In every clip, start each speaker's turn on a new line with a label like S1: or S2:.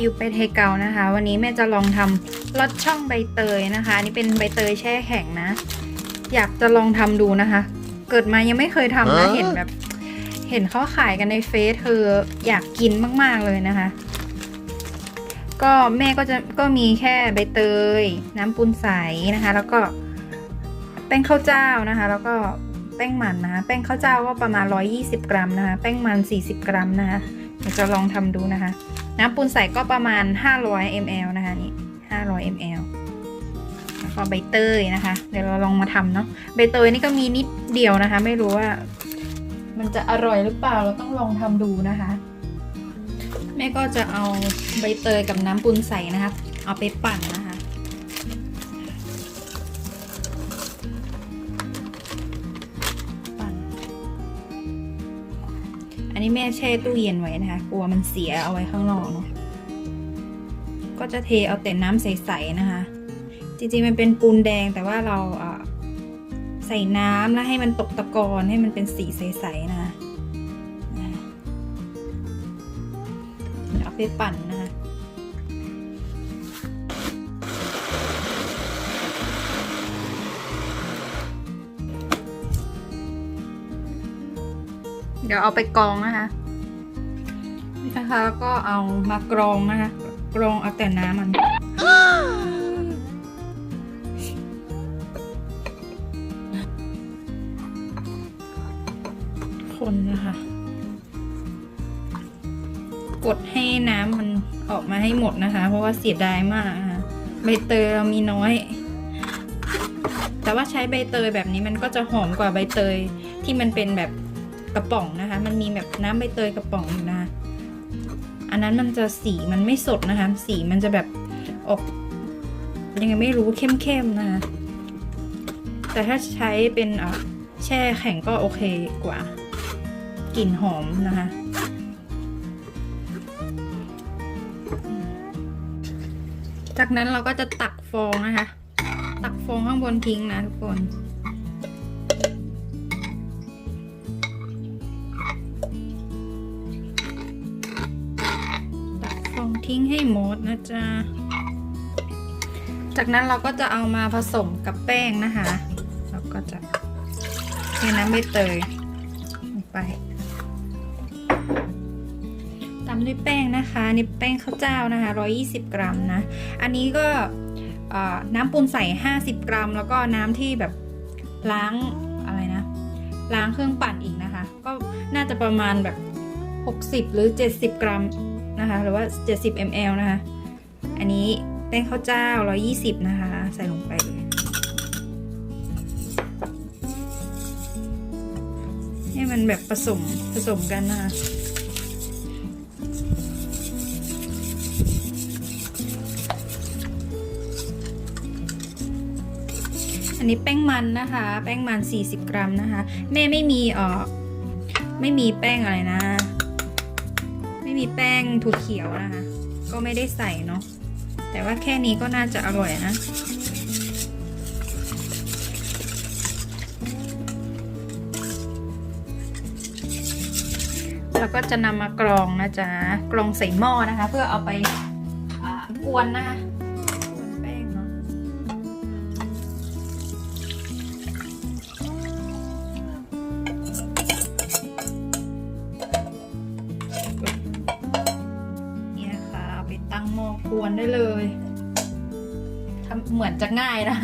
S1: อยู่ไปเทเกานะคะ วันนี้แม่จะลองทำลอดช่องใบเตยนะคะอันนี่เป็นใบเตยแช่แข็งนะ อยากจะลองทำดูนะคะ เกิดมายังไม่เคยทำนะ
S2: ฮะ
S1: เห็นแบบ เห็นเขาขายกันในเฟซคืออยากกินมากๆเลยนะคะ ก็แม่ก็จะก็มีแค่ใบเตย น้ำปูนใสนะคะ แล้วก็แป้งข้าวเจ้านะคะ แล้วก็แป้งมันนะคะแป้งข้าวเจ้าก็ประมาณ 120 กรัมนะคะ แป้งมัน 40 กรัมนะคะ เราจะลองทำดูนะคะ น้ำปูนใสก็ประมาณ 500 ml นะคะนี่500 ml แล้วก็ใบเตยนะคะ เดี๋ยวเราลองมาทำเนาะใบเตยนี่ก็มีนิดเดียวนะคะ ไม่รู้ว่า มันจะอร่อยหรือเปล่าเราต้องลองทำดูนะคะ แม่ก็จะเอาใบเตยกับน้ำปูนใสนะคะ เอาไปปั่นนะ นนี้แม่แช่ตู้เย็นไว้นะคะ กลัวมันเสียเอาไว้ข้างนอกเนาะ ก็จะเทเอาแต่น้ำใสๆนะคะ จริงๆมันเป็นปูนแดงแต่ว่าเราใส่น้ำแล้วให้มันตกตะกอนให้มันเป็นสีใสๆนะเอาไปปั่นนะ เดี๋ยวเอาไปกรองนะคะนี่นะคะแล้วก็เอามากรองนะคะ กรองเอาแต่น้ำมัน คนนะคะ กดให้น้ำมันออกมาให้หมดนะคะ เพราะว่าเสียดายมากนะคะใบเตยเรามีน้อย แต่ว่าใช้ใบเตยแบบนี้มันก็จะหอมกว่าใบเตยที่มันเป็นแบบ กระป๋องนะคะ มันมีแบบน้ำใบเตยกระป๋องอยู่นะคะอันนั้นมันจะสีมันไม่สดนะคะ สีมันจะแบบออกยังไงไม่รู้เข้มๆนะคะ แต่ถ้าใช้เป็นอะแช่แข็งก็โอเคกว่ากลิ่นหอมนะคะจากนั้นเราก็จะตักฟองนะคะ ตักฟองข้างบนทิ้งนะทุกคน ทิ้งให้หมดนะจ๊ะ จากนั้นเราก็จะเอามาผสมกับแป้งนะคะ เราก็จะเทน้ำใบเตยลงไปตามด้วยแป้งนะคะนี่แป้งข้าวเจ้านะคะ 120 กรัมนะ อันนี้ก็น้ำปูนใส่ 50 กรัม แล้วก็น้ำที่แบบล้างอะไรนะ ล้างเครื่องปั่นอีกนะคะ ก็น่าจะประมาณแบบ 60 หรือ 70 กรัม นะคะ หรือว่า 70 ml นะคะ อันนี้แป้งข้าวเจ้า 120 นะคะ ใส่ลงไปเลยให้มันแบบผสมผสมกันนะคะอันนี้แป้งมันนะคะ แป้งมัน 40 กรัมนะคะ แม่ไม่มีเออไม่มีแป้งอะไรนะ มีแป้งถั่วเขียวนะคะ ก็ไม่ได้ใส่เนาะแต่ว่าแค่นี้ก็น่าจะอร่อยนะแล้วก็จะนำมากรองนะจ๊ะ กรองใส่หม้อนะคะ เพื่อเอาไปกวนนะคะ จะง่ายนะ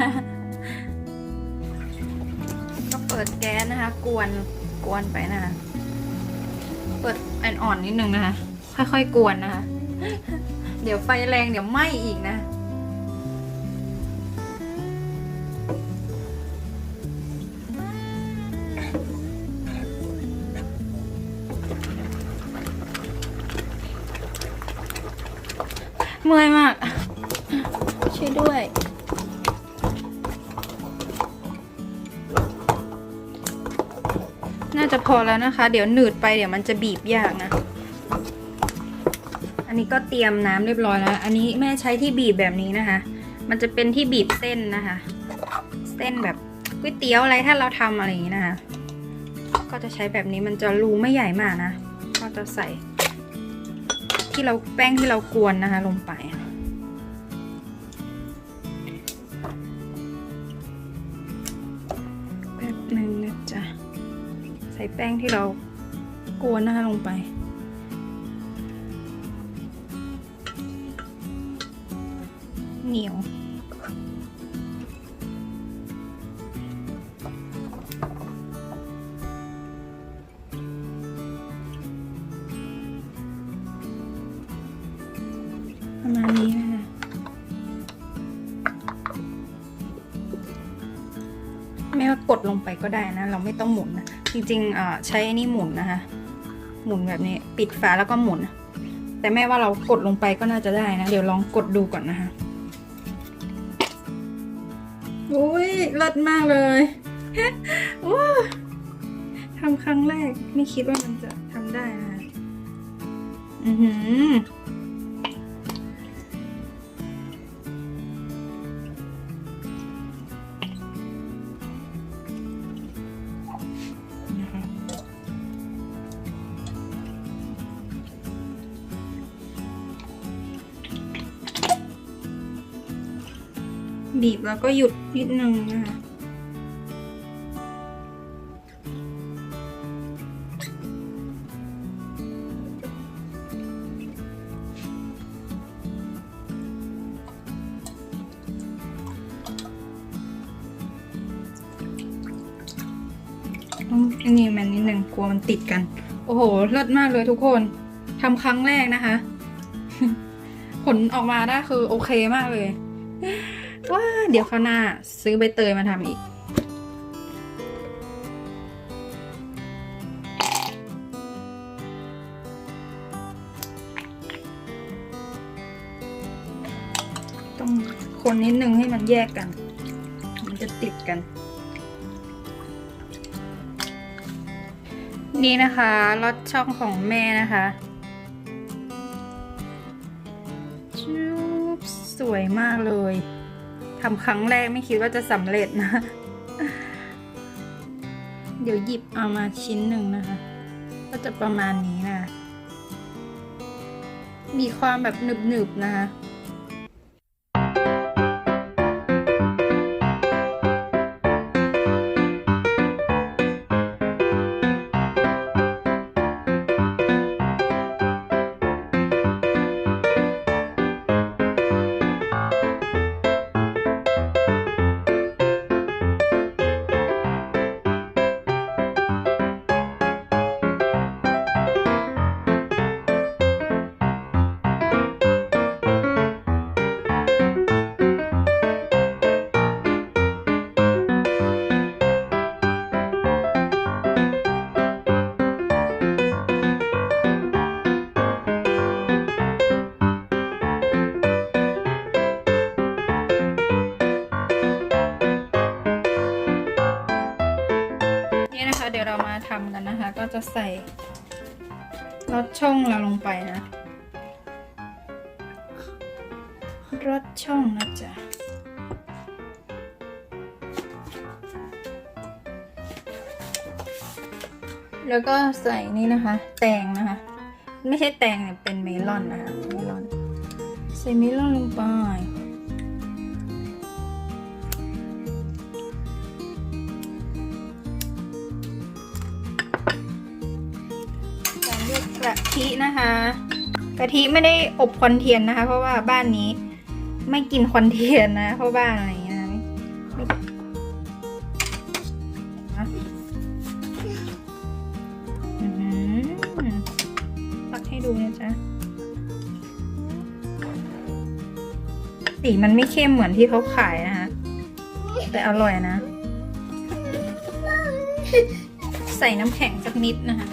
S1: ก็เปิดแก๊สนะคะ กวนกวนไปนะคะ เปิดอ่อนๆนิดนึงนะคะ ค่อยๆกวนนะคะ เดี๋ยวไฟแรงเดี๋ยวไหม้อีกนะเมื่อยมาก ช่วยด้วย จะพอแล้วนะคะ เดี๋ยวหนืดไปเดี๋ยวมันจะบีบยากนะ อันนี้ก็เตรียมน้ำเรียบร้อยแล้ว อันนี้แม่ใช้ที่บีบแบบนี้นะคะ มันจะเป็นที่บีบเส้นนะคะ เส้นแบบก๋วยเตี๋ยวอะไรถ้าเราทำอะไรอย่างนี้นะคะ ก็จะใช้แบบนี้มันจะรูไม่ใหญ่มากนะ ก็จะใส่ทที่เราแป้งที่เรากวนนะคะ ลงไป แป้งที่เรากวนนะคะลงไป เหนียวประมาณนี้ ลงไปก็ได้นะ เราไม่ต้องหมุนนะจริงๆใช้นนี้หมุนนะคะ หมุนแบบนี้ปิดฝาแล้วก็หมุน แต่แม่ว่าเรากดลงไปก็น่าจะได้นะ เดี๋ยวลองกดดูก่อนนะคะอุ้ยเลิศมากเลยว้าทำครั้งแรกไม่คิดว่ามันจะทำได้นะคะอือหือ บีบแล้วก็หยุดนิดนึงนะคะต้องอันนี้มันนิดหนึ่งกลัวมันติดกัน โอ้โหเลิศมากเลยทุกคนทำครั้งแรกนะคะ ผลออกมาได้คือโอเคมากเลย ว้าเดี๋ยวคราวหน้าซื้อใบเตยมาทำอีก ต้องคนนิดนึงให้มันแยกกัน มันจะติดกัน นี่นะคะรถช่องของแม่นะคะชุบสวยมากเลย ทำครั้งแรกไม่คิดว่าจะสำเร็จนะ เดี๋ยวหยิบเอามาชิ้นหนึ่งนะคะ ก็จะประมาณนี้นะ มีความแบบหนึบๆนะคะ จะใส่รสช่องเราลงไปนะรสช่องนะจ๊ะแล้วก็ใส่นี่นะคะ แตงนะคะ ไม่ใช่แตงเนี่ยเป็นเมลอนนะคะเมลอน ใส่เมลอนลงไป ทินะคะกะทิไม่ได้อบควันเทียนนะคะ เพราะว่าบ้านนี้ไม่กินควันเทียนนะ เพราะบ้านอะไรอย่างเงี้ยนะฮะพักให้ดูนะจ๊ะสีมันไม่เข้มเหมือนที่เขาขายนะคะ แต่อร่อยนะ ใส่น้ำแข็งสักนิดนะคะ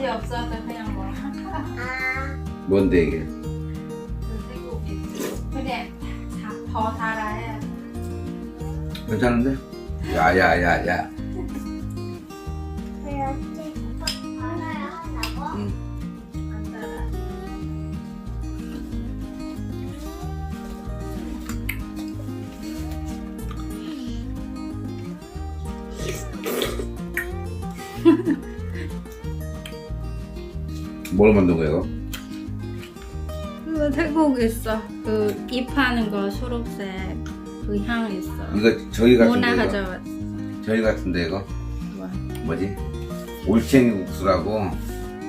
S1: 맛이 없어도 그냥 먹어.
S2: 뭔데 이게?
S1: 근데 다- 더 달아야 돼.
S2: 괜찮은데? 야야야야. 뭘 만든?
S1: 그 태국 있어. 그 입하는 거 초록색 그 향 있어.
S2: 이거 저희 같은데
S1: 모나
S2: 이거?
S1: 가져왔어.
S2: 저희 같은 데 이거?
S1: 뭐.
S2: 뭐지? 올챙이 국수라고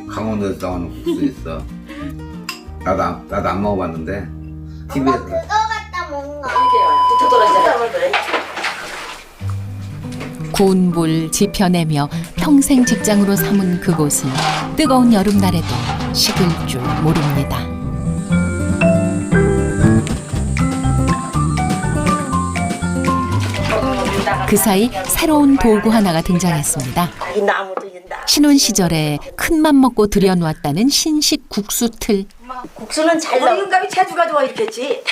S2: 강원도에서 나오는 국수 있어. 나도 안, 나도 안 먹어봤는데 TV에서
S3: 그거 갖다 먹는 거.
S4: 구운 물 지펴내며 평생 직장으로 삼은 그곳은 뜨거운 여름날에도 식을 줄 모릅니다. 그 사이 새로운 도구 하나가 등장했습니다.
S3: 이 나무도 인다.
S4: 신혼 시절에 큰맘 먹고 들여놓았다는 신식 국수 틀.
S3: 국수는 잘 나와. 영감이 체주가 좋아 이렇겠지.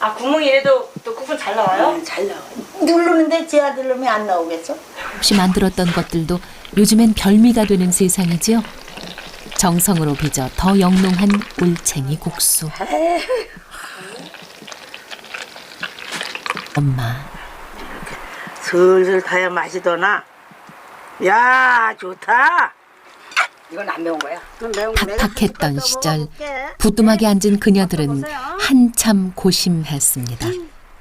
S5: 아 구멍이 이래도 또 국물 잘 나와요?
S3: 잘 나와. 누르는데 제 아들 놈이 안 나오겠어?
S4: 없이 만들었던 것들도 요즘엔 별미가 되는 세상이지요. 정성으로 빚어 더 영롱한 올챙이 국수. 엄마,
S3: 슬슬 타야 맛이 더나. 야 좋다. 이건 안 매운 거야.
S4: 팍팍했던
S3: 한
S4: 시절. 부뚜막에 앉은 그녀들은 한참 고심했습니다.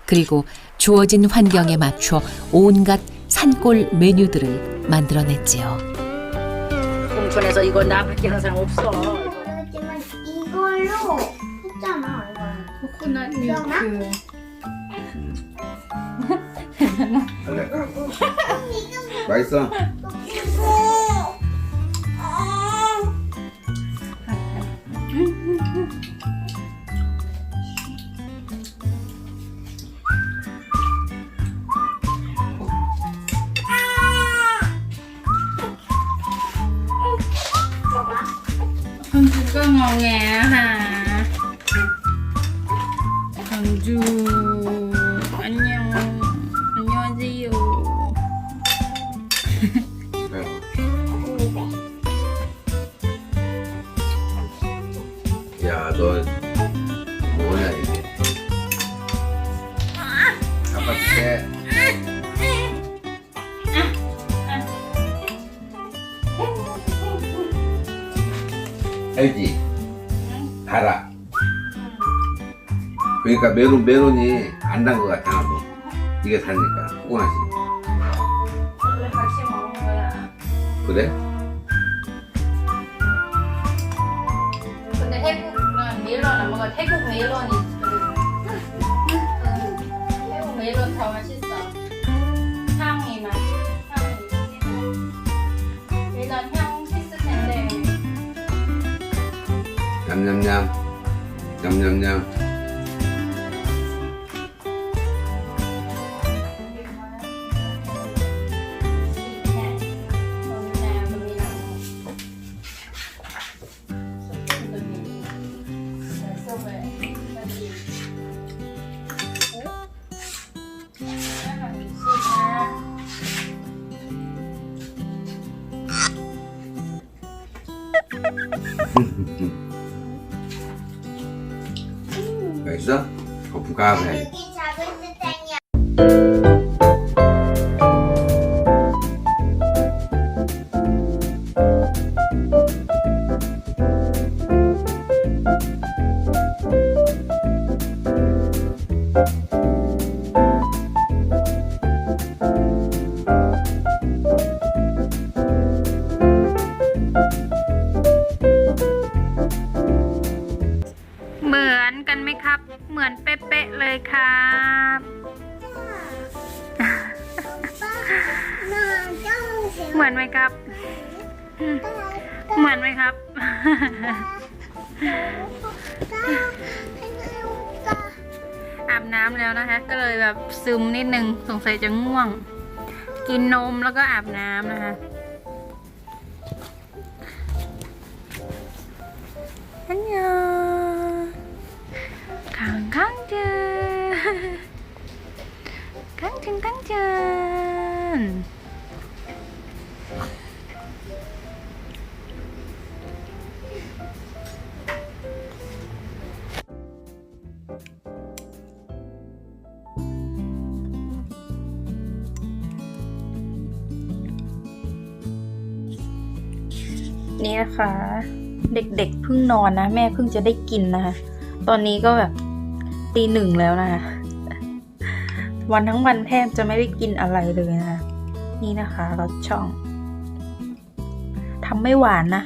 S4: 그리고 주어진 환경에 맞춰 온갖 산골 메뉴들을 만들어냈지요.
S3: 홍천에서 이거 나 밖에는 사람 없어.
S6: 이걸로 했잖아 이거는
S1: 코코넛 밀크.
S2: 맛있어?
S1: 광주가 뭐예요?
S2: 광주 그러니까 메론 메론이 안단것 같아 나도. 이게 다니까 코코넛이.
S1: 원래 같이 먹는 거야.
S2: 그래?
S1: 근데 태국은 멜론 안 먹어. 태국 멜론이 그 태국 멜론 더 맛있어. 향이 맛, 향이. 멜론 향 비슷한데
S2: 냠냠냠. 냠냠냠.
S1: কাজ হয় กินนมแล้วก็อาบน้ำนะคะอันยองขังขังเจอขังจึงขังเจน นะคะ เด็กๆเพิ่งนอนนะ แม่เพิ่งจะได้กินนะคะ ตอนนี้ก็แบบตีหนึ่งแล้วนะคะ วันทั้งวันแทบจะไม่ได้กินอะไรเลยนะคะนี่นะคะรสช่องทำไม่หวานนะ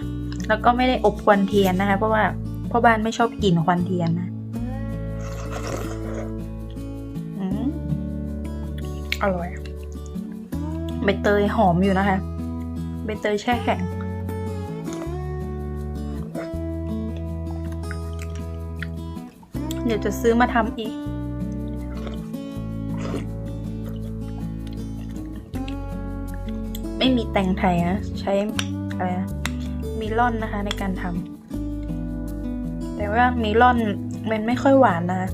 S1: แล้วก็ไม่ได้อบควันเทียนนะคะ เพราะว่าพ่อบ้านไม่ชอบกินควันเทียนนะอร่อยใบเตยหอมอยู่นะคะใบเตยแช่แข็ง เดี๋ยวจะซื้อมาทำอีก ไม่มีแตงไทยนะ ใช้อะไรนะมีล่อนนะคะในการทำแต่ว่ามีล่อนมันไม่ค่อยหวานนะ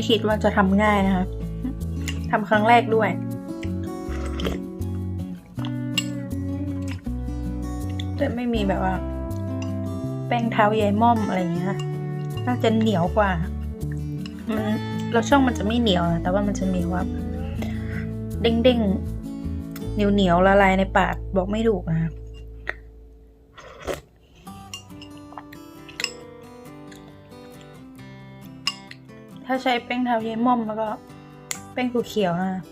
S1: ไม่คิดว่าจะทำง่ายนะคะทำครั้งแรกด้วยจะไม่มีแบบว่า แป้งเท้ายายม่อมอะไรอย่างเงี้ยน่าจะเหนียวกว่า มันเราช่องมันจะไม่เหนียวนะแต่ว่ามันจะมีว่าเด้งเด้งเหนียวเหนียวๆละลายในปากบอกไม่ถูกนะครับ ถ้าใช้แป้งเท้าเยม่อมแล้วก็แป้งถั่วเขียวนะ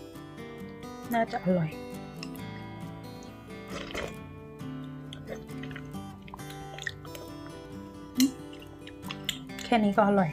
S1: น่าจะอร่อยแค่นี้ก็อร่อย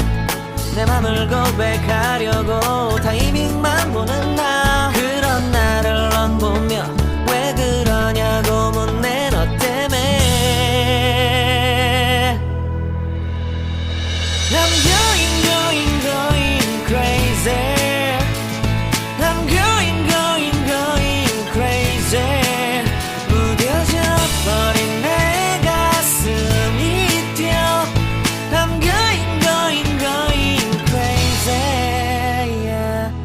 S7: 내 맘을 고백하려고 타이밍만 보는 나